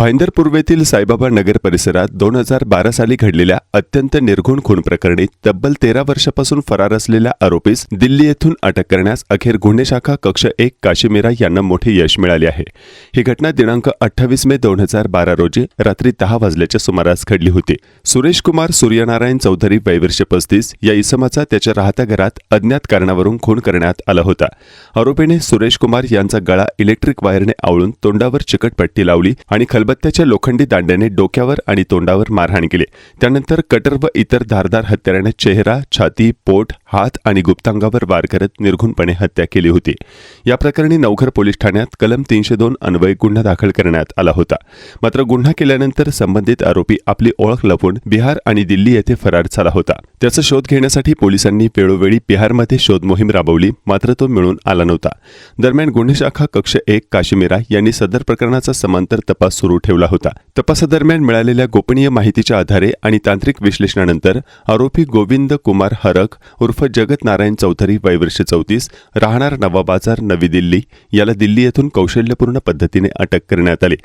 भाईंदर पूर्वेतील साईबाबा नगर परिसरात दोन हजार बारा साली घडलेल्या अत्यंत निर्घुण खून प्रकरणी तब्बल तेरा वर्षापासून फरार असलेल्या आरोपीस दिल्ली येथून अटक करण्यास अखेर गुन्हे शाखा कक्ष एक काशीमीरा यांना मोठे यश मिळाले आहे. ही घटना दिनांक अठ्ठावीस मे दोन हजार बारा रोजी रात्री दहा वाजल्याच्या सुमारास घडली होती. सुरेश कुमार सूर्यनारायण चौधरी वैवर्ष पस्तीस या इसमाचा त्याच्या राहत्या घरात अज्ञात कारणावरून खून करण्यात आला होता. आरोपीने सुरेश कुमार यांचा गळा इलेक्ट्रिक वायरने आवळून तोंडावर चिकटपट्टी लावली आणि खलबत्त्याच्या लोखंडी दांड्याने डोक्यावर आणि तोंडावर मारहाण केली. त्यानंतर कटर व इतर धारदार हत्याराने चेहरा छाती पोट हात आणि गुप्तांगावर वार करत निर्घुणपणे हत्या केली होती. या प्रकरणी नवघर पोलीस ठाण्यात कलम तीनशे दोन अन्वये गुन्हा दाखल करण्यात आला होता. मात्र गुन्हा केल्यानंतर संबंधित आरोपी आपली ओळख लपवून बिहार आणि दिल्ली येथे फरार झाला होता. त्याचा शोध घेण्यासाठी पोलिसांनी वेळोवेळी बिहारमध्ये शोध मोहीम राबवली मात्र तो मिळून आला नव्हता. दरम्यान गुन्हे शाखा कक्ष एक काश्मीरा यांनी सदर प्रकरणाचा समांतर तपास सुरू ठेवला होता. तपासादरम्यान मिळालेल्या गोपनीय माहितीच्या आधारे आणि तांत्रिक विश्लेषणानंतर आरोपी गोविंद कुमार हरक उर्फ जगत नारायण चौधरी वैवर्ष चौतीस राहणार नवा बाजार नवी दिल्ली याला दिल्ली येथून कौशल्यपूर्ण पद्धतीने अटक करण्यात आली.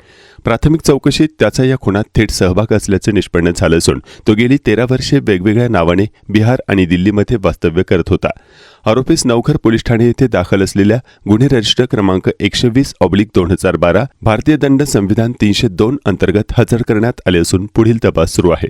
प्राथमिक चौकशीत त्याचा या खुनात थेट सहभाग असल्याचे निष्पन्न झालं असून तो गेली तेरा वर्षे वेगवेगळ्या नावाने बिहार आणि दिल्लीमध्ये वास्तव्य करत होता. आरोपीस नवघर पोलीस ठाणे येथे दाखल असलेल्या गुन्हे रजिस्टर क्रमांक एकशे वीस ऑब्लिक दोन हजार बारा भारतीय दंड संविधान तीनशे दोन अंतर्गत हजर करण्यात आले असून पुढील तपास सुरू आहे.